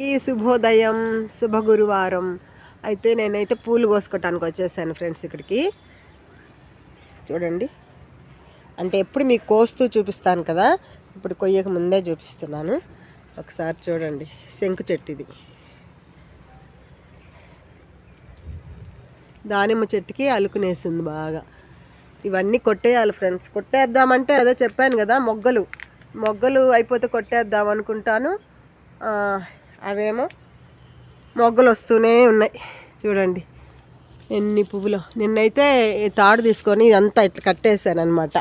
అందరికీ శుభోదయం శుభ గురువారం అయితే నేనైతే పూలు కోసుకోవటానికి వచ్చేసాను ఫ్రెండ్స్ ఇక్కడికి. చూడండి. అంటే ఎప్పుడు మీకు కోస్తూ చూపిస్తాను కదా ఇప్పుడు కొయ్యక ముందే చూపిస్తున్నాను. ఒకసారి చూడండి. శంకు చెట్టు ఇది దానిమ్మ చెట్టుకి అలుకునేసింది బాగా. ఇవన్నీ కొట్టేయాలి ఫ్రెండ్స్. కొట్టేద్దామంటే అదే చెప్పాను కదా మొగ్గలు. మొగ్గలు అయిపోతే కొట్టేద్దాం అనుకుంటాను. అవేమో మొగ్గలు వస్తూనే ఉన్నాయి. చూడండి. ఎన్ని పువ్వులు. నిన్నైతే తాడు తీసుకొని ఇదంతా ఇట్లా కట్టేశాను అనమాట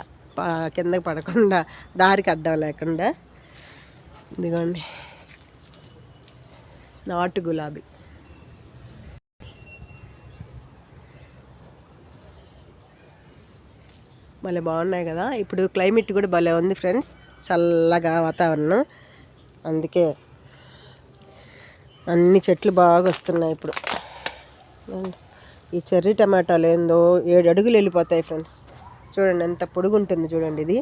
కిందకి పడకుండా దారికి అడ్డం లేకుండా. ఇదిగోండి. నాటు గులాబీ. భలే బాగున్నాయి కదా. ఇప్పుడు క్లైమేట్ కూడా భలే ఉంది ఫ్రెండ్స్. చల్లగా వాతావరణం. అందుకే అన్ని చెట్లు బాగా వస్తున్నాయి ఇప్పుడు. ఈ చెర్రీ టమాటాలు ఏందో ఏడు అడుగులు వెళ్ళిపోతాయి ఫ్రెండ్స్. చూడండి ఎంత పొడుగు ఉంటుంది చూడండి ఇది.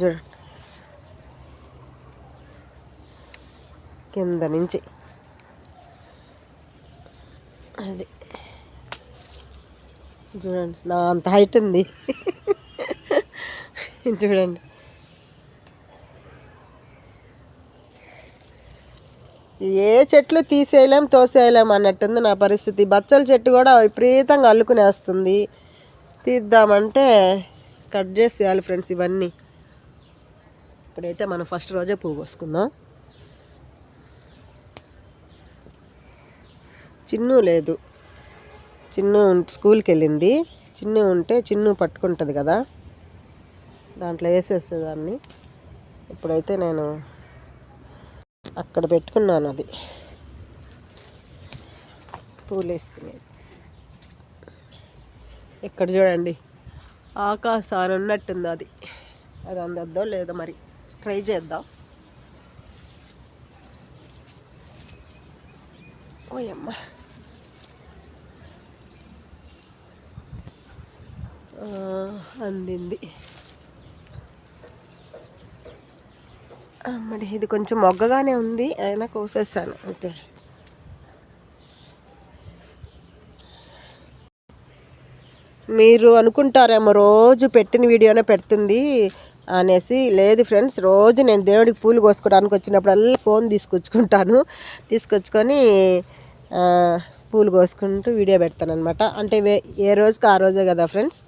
చూడండి కింద నుంచి. అది. చూడండి నా అంత హైట్ ఉంది. చూడండి. ఏ చెట్లు తీసేయలేం తోసేయలేం అన్నట్టుంది నా పరిస్థితి. బచ్చల చెట్టు కూడా విపరీతంగా అల్లుకునేస్తుంది తీద్దామంటే కట్ చేసేయాలి ఫ్రెండ్స్ ఇవన్నీ. ఇప్పుడైతే మనం ఫస్ట్ రోజే పువ్వు కోసుకుందాం. చిన్ను లేదు. చిన్ను ఉం- స్కూల్కి వెళ్ళింది. చిన్ను ఉంటే చిన్ను పట్టుకుంటుంది కదా. దాంట్లో వేసేసేదాన్ని. ఇప్పుడైతే నేను అక్కడ పెట్టుకున్నాను అది. పూలు వేసుకునేది ఇక్కడ చూడండి ఆకాశాన్ని ఉన్నట్టుంది అది. అది అందద్దో లేదో మరి ట్రై చేద్దాం. ఓయమ్మ. అందింది ఆ, మరి ఇది కొంచెం మొగ్గగానే ఉంది. అయినా కోసేసాను. అంతే మీరు అనుకుంటారేమో రోజు పెట్టిన వీడియోనే పెడుతుంది అనేసి లేదు ఫ్రెండ్స్ రోజు నేను దేవుడికి పూలు కోసుకోవడానికి వచ్చినప్పుడల్లా ఫోన్ తీసుకొచ్చుకుంటాను. తీసుకొచ్చుకొని పూలు కోసుకుంటూ వీడియో పెడతాను అనమాట అంటే వే ఏ రోజుకి ఆ రోజే కదా ఫ్రెండ్స్?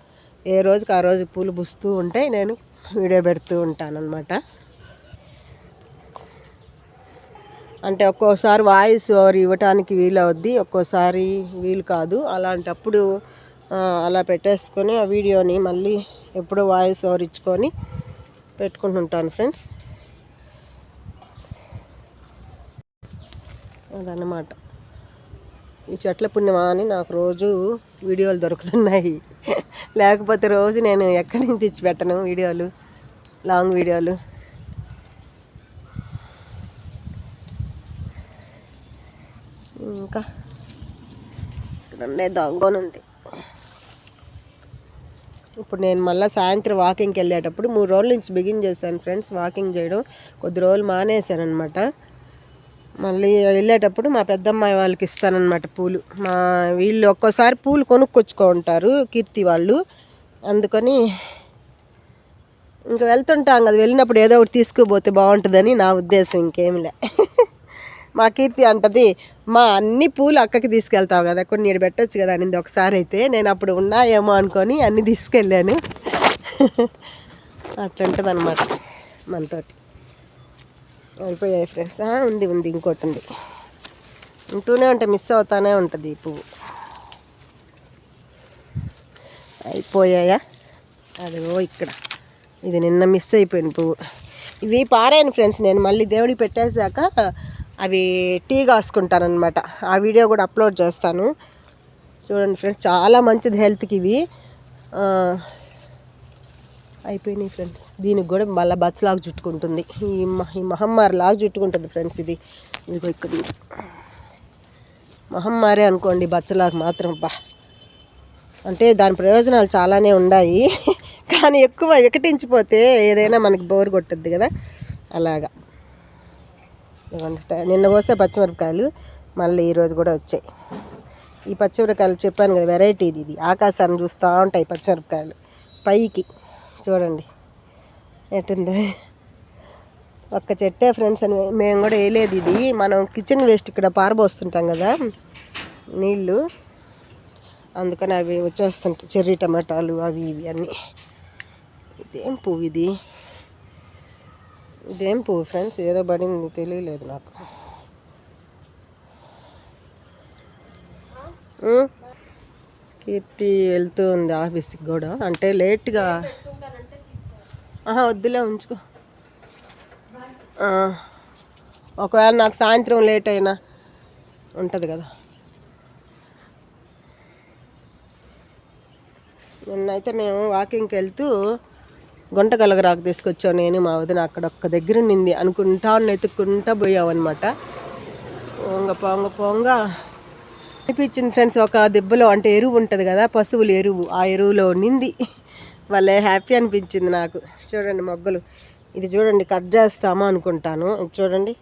ఏ రోజుకి ఆ రోజు పూలు పూస్తూ ఉంటే నేను వీడియో పెడుతూ ఉంటాను అనమాట అంటే ఒక్కోసారి వాయిస్ ఓవర్ ఇవ్వటానికి వీలు అవుద్ది ఒక్కోసారి వీలు కాదు. అలాంటప్పుడు అలా పెట్టేసుకొని ఆ వీడియోని మళ్ళీ ఎప్పుడో వాయిస్ ఓవర్ ఇచ్చుకొని పెట్టుకుంటుంటాను ఫ్రెండ్స్. అదన్నమాట. ఈ చెట్ల పుణ్యమా అని నాకు రోజు వీడియోలు దొరుకుతున్నాయి. లేకపోతే రోజు నేను ఎక్కడి నుంచి తెచ్చి పెట్టను వీడియోలు లాంగ్ వీడియోలు? ఇంకా ఇక్కడే దొంగను ఉంది ఇప్పుడు నేను మళ్ళీ సాయంత్రం వాకింగ్కి వెళ్ళేటప్పుడు మూడు రోజుల నుంచి బిగిన్ చేశాను ఫ్రెండ్స్ వాకింగ్ చేయడం. కొద్ది రోజులు మానేశాను అనమాట మళ్ళీ వెళ్ళేటప్పుడు మా పెద్దమ్మాయి వాళ్ళకి ఇస్తానన్నమాట పూలు. మా వీళ్ళు ఒక్కోసారి పూలు కొనుక్కొచ్చుకో ఉంటారు కీర్తి వాళ్ళు. అందుకని ఇంకా వెళ్తుంటాం కదా వెళ్ళినప్పుడు ఏదో ఒకటి తీసుకుపోతే బాగుంటుందని నా ఉద్దేశం ఇంకేమిలే మా కీర్తి అంటది మా అన్ని పూలు అక్కకి తీసుకెళ్తావు కదా కొన్ని ఈడ పెట్టచ్చు కదా అనింది ఒకసారి అయితే. నేను అప్పుడు ఉన్నాయేమో అనుకొని అన్ని తీసుకెళ్ళాను. అట్లుంటుంది అనమాట మనతోటి. అయిపోయాయి ఫ్రెండ్స్. ఉంది ఉంది ఇంకోటి ఉంది. ఉంటూనే ఉంటే మిస్ అవుతానే ఉంటుంది ఈ పువ్వు. అయిపోయాయా? అదిగో ఇక్కడ. ఇది నిన్న మిస్ అయిపోయింది పువ్వు. ఇవి పారాయను ఫ్రెండ్స్. నేను మళ్ళీ దేవుడికి పెట్టేశాక అవి టీ కాసుకుంటానమాట ఆ వీడియో కూడా అప్లోడ్ చేస్తాను. చూడండి ఫ్రెండ్స్ చాలా మంచిది హెల్త్కి ఇవి. అయిపోయినాయి ఫ్రెండ్స్. దీనికి కూడా మళ్ళీ బచ్చలాగా చుట్టుకుంటుంది. ఈ ఈ మహమ్మారి లాగా చుట్టుకుంటుంది ఫ్రెండ్స్ ఇది. ఇదిగో ఇక్కడ. మహమ్మారి అనుకోండి బచ్చలాగా మాత్రం బా. అంటే దాని ప్రయోజనాలు చాలానే ఉన్నాయి. కానీ ఎక్కువ వికటించిపోతే ఏదైనా మనకి బోర్ కొట్టద్ది కదా. అలాగా. ఇదిగోండి నిన్న కోసే పచ్చిమిరపకాయలు మళ్ళీ ఈరోజు కూడా వచ్చాయి. ఈ పచ్చిమిరపకాయలు చెప్పాను కదా వెరైటీ ఇది. ఇది ఆకాశాన్ని చూస్తూ ఉంటాయి పచ్చిమిరపకాయలు. పైకి చూడండి. ఎట్టుంది. ఒక్క చెట్టే ఫ్రెండ్స్ అని మేము కూడా వేయలేదు ఇది. మనం కిచెన్ వేస్ట్ ఇక్కడ పారబోస్తుంటాం కదా నీళ్ళు. అందుకని అవి వచ్చేస్తుంటాయి. చెర్రీ టమాటాలు అవి ఇవి అన్నీ. ఇదేం పువ్వు ఇది? ఇదేం పువ్వు ఫ్రెండ్స్? ఏదో పడింది తెలియలేదు నాకు. కీర్తి వెళ్తూ ఉంది ఆఫీస్కి కూడా. అంటే లేట్గా. ఆహా వద్దులే ఉంచుకో. ఒకవేళ నాకు సాయంత్రం లేట్ అయినా ఉంటుంది కదా. నిన్నైతే మేము వాకింగ్కి వెళ్తూ గుంట కలగరాకు తీసుకొచ్చాం నేను మా వదిన అక్కడ ఒక్క దగ్గర నింది అనుకుంటా ఎత్తుక్కుంటా పోయామన్నమాట పొంగ పొంగ పొంగ. అనిపించింది ఫ్రెండ్స్ ఒక దెబ్బలో అంటే ఎరువు ఉంటుంది కదా పశువుల ఎరువు ఆ ఎరువులో నింది. వాళ్ళే హ్యాపీ అనిపించింది నాకు. చూడండి మొగ్గలు. ఇది చూడండి కట్ చేస్తాము అనుకుంటాను. చూడండి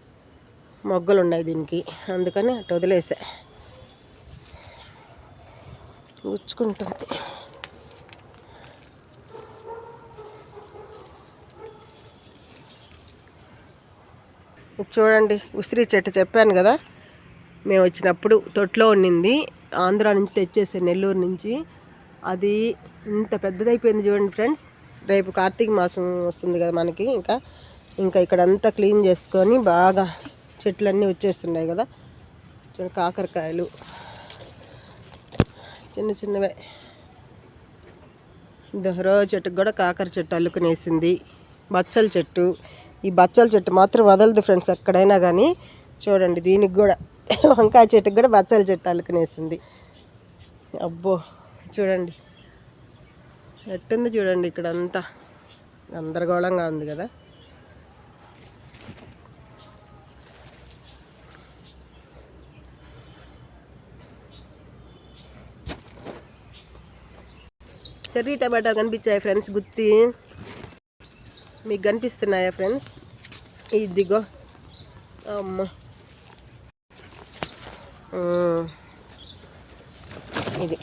మొగ్గలు ఉన్నాయి దీనికి. అందుకని అటు వదిలేసా. గుచ్చుకుంటుంది. చూడండి ఉసిరి చెట్టు చెప్పాను కదా. మేము వచ్చినప్పుడు తొట్లో ఉండింది ఆంధ్రా నుంచి తెచ్చేసే నెల్లూరు నుంచి. అది ఇంత పెద్దదైపోయింది చూడండి ఫ్రెండ్స్. రేపు కార్తీక మాసం వస్తుంది కదా మనకి ఇంకా. ఇంకా ఇక్కడ అంతా క్లీన్ చేసుకొని బాగా చెట్లన్నీ వచ్చేస్తున్నాయి కదా. చూడండి కాకరకాయలు. చిన్న చిన్నవే. దొహరో చెట్టుకు కూడా కాకర చెట్టు అల్లుకునేసింది. బచ్చల చెట్టు. ఈ బచ్చల చెట్టు మాత్రం వదలదు ఫ్రెండ్స్ ఎక్కడైనా కానీ. చూడండి దీనికి కూడా వంకాయ చెట్టుకు కూడా బచ్చల చెట్టు అలుకునేసింది. అబ్బో చూడండి. ఎట్టుంది చూడండి ఇక్కడ అంతా గందరగోళంగా ఉంది కదా. చెర్రీ టమాటా కనిపించాయి ఫ్రెండ్స్ గుత్తి. మీకు కనిపిస్తున్నాయా ఫ్రెండ్స్? ఇదిగో. అమ్మ. ఇది.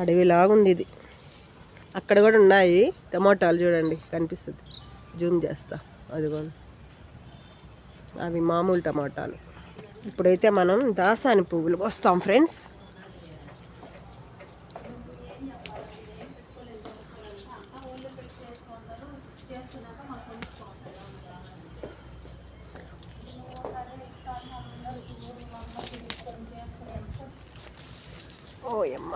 అడవిలాగుంది ఇది. అక్కడ కూడా ఉన్నాయి టమాటాలు చూడండి కనిపిస్తుంది. జూమ్ చేస్తా అదిగోండి. అవి మామూలు టమాటాలు. ఇప్పుడైతే మనం దాసాని పువ్వులు వస్తాం ఫ్రెండ్స్. ఓయమ్మ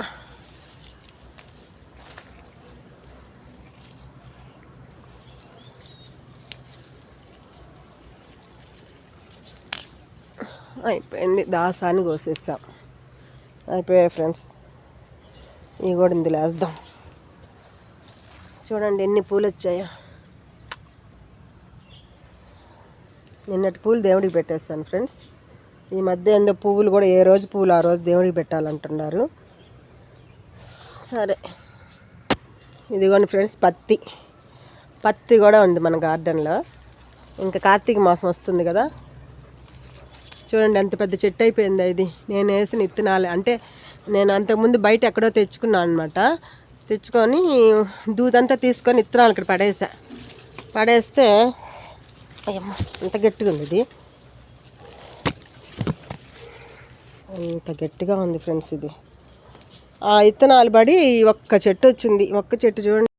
అయిపోయింది దాసాన్ని కోసేస్తాం. అయిపోయాయి ఫ్రెండ్స్. ఇవి కూడా ఇందులో వేద్దాం. చూడండి ఎన్ని పూలు వచ్చాయో. నిన్నటి పూలు దేవుడికి పెట్టేస్తాను ఫ్రెండ్స్. ఈ మధ్య ఏందో పువ్వులు కూడా ఏ రోజు పువ్వులు ఆ రోజు దేవుడికి పెట్టాలంటున్నారు. సరే. ఇదిగోండి ఫ్రెండ్స్ పత్తి. పత్తి కూడా ఉంది మన గార్డెన్లో. ఇంకా కార్తీక మాసం వస్తుంది కదా. చూడండి ఎంత పెద్ద చెట్టు అయిపోయింది ఇది. నేను వేసిన ఇత్తనాలు. అంటే నేను అంతకుముందు బయట ఎక్కడో తెచ్చుకున్నాను అనమాట తెచ్చుకొని దూదంతా తీసుకొని ఇత్తనాలు ఇక్కడ పడేసా. పడేస్తే అయ్యమ్మ ఎంత గట్టిగా ఉంది ఇది. అంత గట్టిగా ఉంది ఫ్రెండ్స్ ఇది. ఆ ఇత్తనాలు పడి ఒక్క చెట్టు వచ్చింది. ఒక్క చెట్టు చూడండి.